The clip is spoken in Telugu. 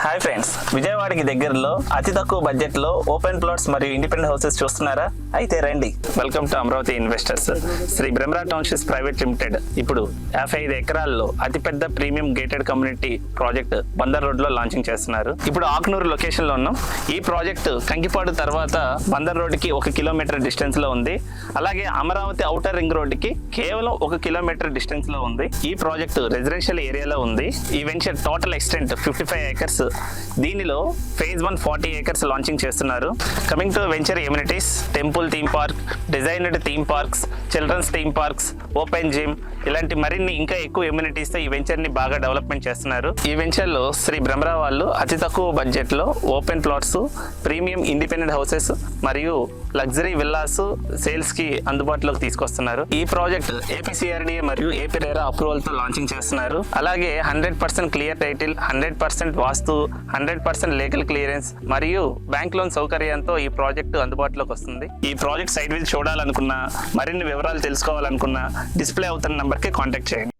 హాయ్ ఫ్రెండ్స్ విజయవాడకి దగ్గరలో అతి తక్కువ బడ్జెట్లో ఓపెన్ ప్లాట్స్ మరియు ఇండిపెండెంట్ హౌసెస్ చూస్తున్నారా? అయితే రండి. Welcome to Amaravati investors Shri Brahmara townships private limited ఇప్పుడు యాభై ఐదు ఎకరాల్లో అతిపెద్ద premium gated community project Bandar రోడ్లో లాంచింగ్ చేస్తున్నారు. ఇప్పుడు ఆకునూరు లొకేషన్లో ఉన్నాం. ఈ ప్రాజెక్ట్ కంకిపాడు తర్వాత బందర్ రోడ్కి ఒక కిలోమీటర్ డిస్టెన్స్లో ఉంది. అలాగే అమరావతి ఔటర్ రింగ్ రోడ్కి కేవలం ఒక కిలోమీటర్ డిస్టెన్స్లో ఉంది. ఈ ప్రాజెక్ట్ రెసిడెన్షియల్ ఏరియాలో ఉంది. ఈ venture total extent fifty five acres దీనిలో phase one forty acres launching చేస్తున్నారు. Coming to venture amenities temple theme park designed theme parks children's theme parks open gym ఇలాంటి మరిన్ని ఇంకా ఎక్కువ ఎమ్యూనిటీస్తో ఈ వెంచర్ని బాగా డెవలప్మెంట్ చేస్తున్నారు. ఈ వెంచర్లో శ్రీ బ్రహ్మరా వాళ్ళు అతి తక్కువ బడ్జెట్లో open plots premium independent houses మరియు లగ్జరీ విల్లాస్ సేల్స్కి అందుబాటులోకి తీసుకొస్తున్నారు. ఈ ప్రాజెక్ట్ ఏపీసీఆర్డీఏ మరియు ఏపీ రేరా అప్రూవల్తో లాంచింగ్ చేస్తున్నారు. అలాగే hundred percent clear title hundred percent vastu hundred percent legal clearance మరియు బ్యాంక్ లోన్ సౌకర్యంతో ఈ ప్రాజెక్ట్ అందుబాటులోకి వస్తుంది. ఈ ప్రాజెక్ట్ సైట్ విజిట్ చూడాలనుకున్నా మరిన్ని వివరాలు తెలుసుకోవాలనుకున్నా డిస్ప్లే అవుతున్న నంబర్కి కాంటాక్ట్ చేయండి.